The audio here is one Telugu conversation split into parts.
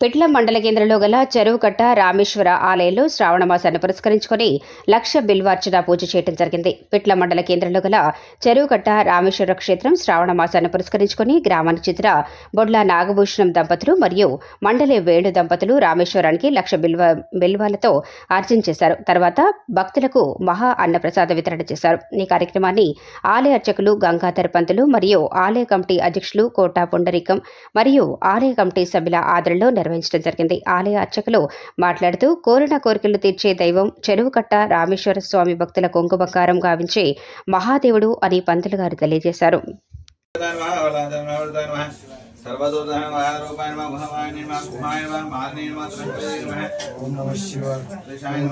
పిట్ల మండల కేంద్రంలో గల చెరువు కట్ట రామేశ్వర ఆలయంలో శ్రావణ మాసాన్ని పురస్కరించుకొని లక్ష బిల్వార్చన పూజ చేయడం జరిగింది. పిట్ల మండల కేంద్రంలో గల చెరువు కట్ట రామేశ్వర క్షేత్రం శ్రావణ మాసాన్ని పురస్కరించుకొని గ్రామానికి చెందిన బొడ్ల నాగభూషణం దంపతులు మరియు మండలి వేణు దంపతులు రామేశ్వరానికి లక్ష బిల్వ బిల్వాలతో అర్చన చేశారు. తర్వాత భక్తులకు మహా అన్నప్రసాద వితరణ చేశారు. ఈ కార్యక్రమాన్ని ఆలయ అర్చకులు గంగాధర పంతులు మరియు ఆలయ కమిటీ అధ్యక్షులు కోటా పుండరీకం మరియు ఆలయ కమిటీ సభ్యుల ఆదరణలో నిర్వహించడం జరిగింది ఆలయ అర్చకులు మాట్లాడుతూ కోరిన కోరికలు తీర్చే దైవం చెరువుకట్ట రామేశ్వర స్వామి భక్తుల కుంకుమకారం గావించి మహాదేవుడు అని పంతులు గారు తెలియజేశారు ఓం నమ శివాయ ఓం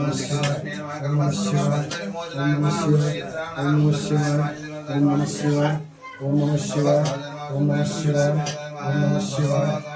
నమ శివాయ ఓం నమ శివాయ ఓం నమ శివాయ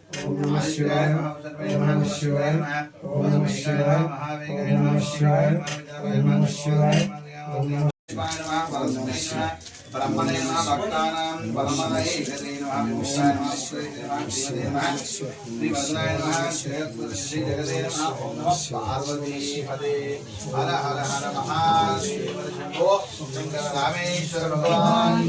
ఓం నమ శివాయ. ఓం నమ శివాయ. శ్రీ వదనాయ హర హర హర మహాశివ రామేశ్వర భగవాన్